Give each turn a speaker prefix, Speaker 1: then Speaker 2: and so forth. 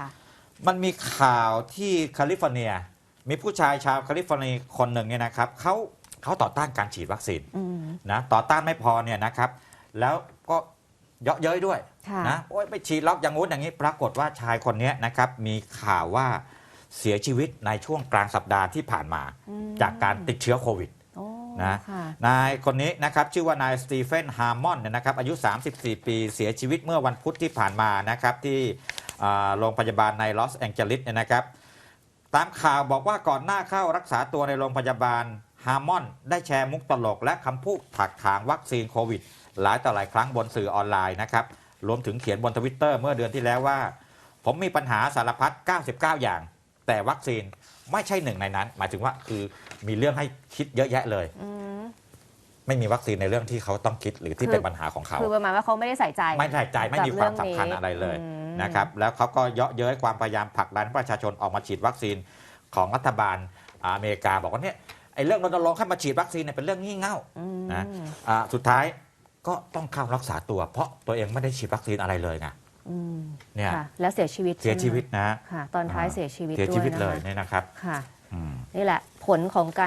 Speaker 1: ค่ะ
Speaker 2: มันมีข่าวที่แคลิฟอร์เนีย มีผู้ชายชาวแคลิฟอร์เนียคนหนึ่งเนี่ยนะครับเขาเขาต่อต้านการฉีดวัคซีน
Speaker 1: อืม
Speaker 2: นะต่อต้านไม่พอเนี่ยนะครับ แล้วก็เยาะเย้ยด้วย
Speaker 1: ค่ะ
Speaker 2: นะโอ้ยไม่ฉีดล็อกอย่างงู้นอย่างนี้ ปรากฏว่าชายคนเนี้ยนะครับมีข่าวว่าเสียชีวิตในช่วงกลางสัปดาห์ที่ผ่านมา
Speaker 1: อืม
Speaker 2: จากการติดเชื้อโควิด
Speaker 1: โอ้
Speaker 2: นะ
Speaker 1: ค่ะ
Speaker 2: นายคนนี้นะครับชื่อว่านายสตีเฟนฮาร์มอนเนี่ยนะครับอายุ 34 ปีเสียชีวิตเมื่อวันพุธที่ผ่านมานะครับที่อ่า โรงพยาบาลในลอสแองเจลิสเนี่ยนะครับ ตามข่าวบอกว่าก่อนหน้าเข้ารักษาตัวในโรงพยาบาลฮาร์มอนได้แชร์มุกตลก และคำพูดถักถางวัคซีนโควิด หลายต่อหลายครั้งบนสื่อออนไลน์นะครับ รวมถึงเขียนบนทวิตเตอร์เมื่อเดือนที่แล้วว่า ผมมีปัญหาสารพัด 99 อย่าง แต่วัคซีนไม่ใช่หนึ่งในนั้น หมายถึงว่าคือมีเรื่องให้คิดเยอะแยะเลย
Speaker 1: อืม
Speaker 2: ไม่มีวัคซีนในเรื่องที่เขาต้องคิดหรือที่
Speaker 1: คือ
Speaker 2: เป็นปัญหาของเขา
Speaker 1: คือประมาณว่าเขาไม่ได้ใส่ใจ
Speaker 2: ไม่ใส่ใจไม่มีความสำคัญอะไรเลย
Speaker 1: อืม
Speaker 2: นะครับแล้วเขาก็เยาะเย้ยความพยายามผลักดันให้ประชาชนออกมาฉีดวัคซีนของรัฐบาลอ่าอเมริกาบอกว่าเนี่ยไอ้เรื่องรณรงค์ให้มาฉีดวัคซีนเนี่ยเป็นเรื่องงี่เง่า
Speaker 1: อืม
Speaker 2: นะอ่าสุดท้ายก็ต้องเข้ารักษาตัว เพราะตัวเองไม่ได้ฉีดวัคซีนอะไรเลยไง
Speaker 1: อืม
Speaker 2: เนี่ย
Speaker 1: ค่ะแล้วเสียชีวิต
Speaker 2: เสีย
Speaker 1: ใไหม
Speaker 2: ชีวิตนะ
Speaker 1: ค่ะตอนท้ายเสียชีวิต
Speaker 2: เสียชีวิต
Speaker 1: ด้
Speaker 2: เล
Speaker 1: วย
Speaker 2: ย
Speaker 1: นะคะ
Speaker 2: เนี่ยนะครับ
Speaker 1: ค่ะ
Speaker 2: อืม
Speaker 1: นี่แหละผลของการ